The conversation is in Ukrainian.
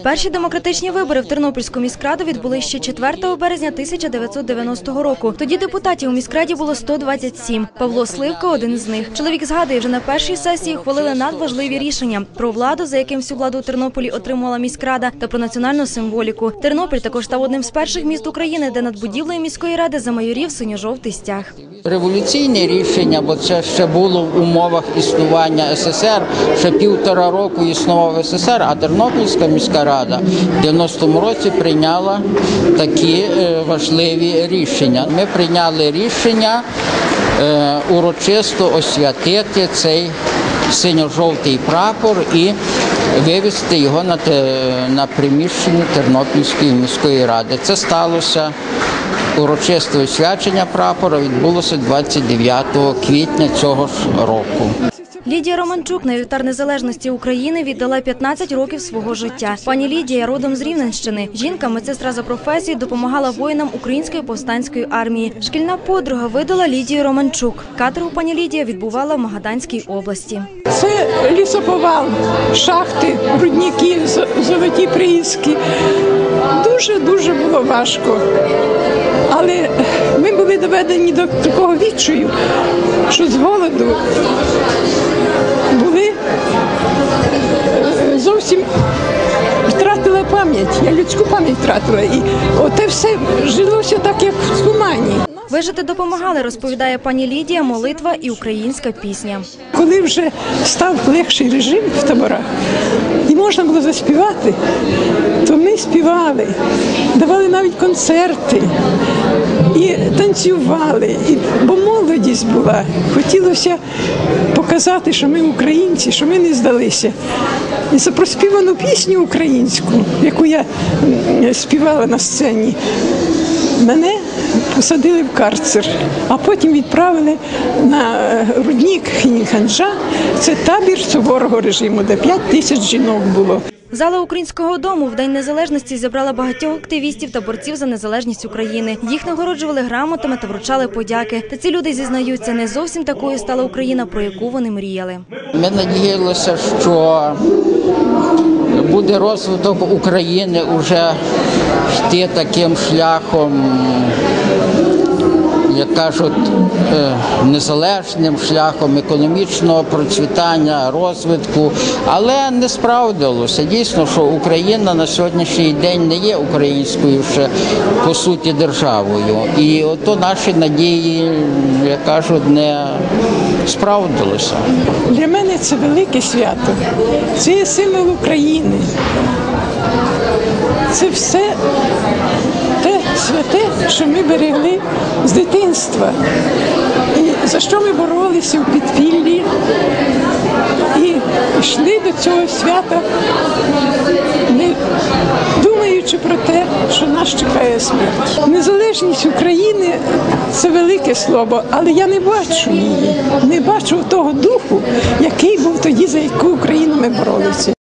Перші демократичні вибори в Тернопільську міськраду відбулись ще 4 березня 1990 року. Тоді депутатів у міськраді було 127. Павло Сливко – один з них. Чоловік згадує, вже на першій сесії хвалили надважливі рішення про владу, за яким всю владу у Тернополі отримувала міськрада, та про національну символіку. Тернопіль також став одним з перших міст України, де над будівлею міської ради замайорів синьо-жовтий стяг. Революційне рішення, бо це ще було в умовах існування СССР. Ще півтора року існував СССР, а Тернопільська міська рада в 90-му році прийняла такі е, важливі рішення. Ми прийняли рішення е, урочисто освятити цей синьо-жовтий прапор і вивезти його на, на приміщення Тернопільської міської ради. Це сталося. Урочисте освячення прапора відбулося 29 квітня цього ж року. Лідія Романчук на вівтар незалежності України віддала 15 років свого життя. Пані Лідія родом з Рівненщини. Жінка, медсестра за професією, допомагала воїнам української повстанської армії. Шкільна подруга видала Лідію Романчук. Каторгу пані Лідія відбувала в Магаданській області. Це лісоповал, шахти, рудники, золоті приїзки. Дуже-дуже було важко. Але ми були доведені до такого відчаю, що з голоду зовсім втратила пам'ять. Я людську пам'ять втратила. І оте все жилося так, як в тумані. Вижити допомагали, розповідає пані Лідія, молитва і українська пісня. Коли вже став легший режим в таборах і можна було заспівати, то ми співали, давали навіть концерти і танцювали. І, бо молодість була. Хотілося показати, що ми українці, що ми не здалися. І за проспівану пісню українську, яку я співала на сцені, мене посадили в карцер, а потім відправили на е, рудник Хінханджа. Це табір суворого режиму, де 5 тисяч жінок було. Зала українського дому в День Незалежності зібрала багатьох активістів та борців за незалежність України. Їх нагороджували грамотами та вручали подяки. Та ці люди зізнаються, не зовсім такою стала Україна, про яку вони мріяли. Ми надіялися, що буде розвиток України вже йти таким шляхом, як кажуть, е, незалежним шляхом економічного процвітання, розвитку, але не справдилося. Дійсно, що Україна на сьогоднішній день не є українською ще по суті державою. І ото наші надії, як кажуть, не справдилися. Для мене це велике свято. Це є символ України. Це все те святе, що ми берегли з дитинства. І за що ми боролися в підпіллі і йшли до цього свята, не думаючи про те, що нас чекає смерть. Незалежність України це велике слово, але я не бачу її, не бачу того духу, який був тоді, за яку Україну ми боролися.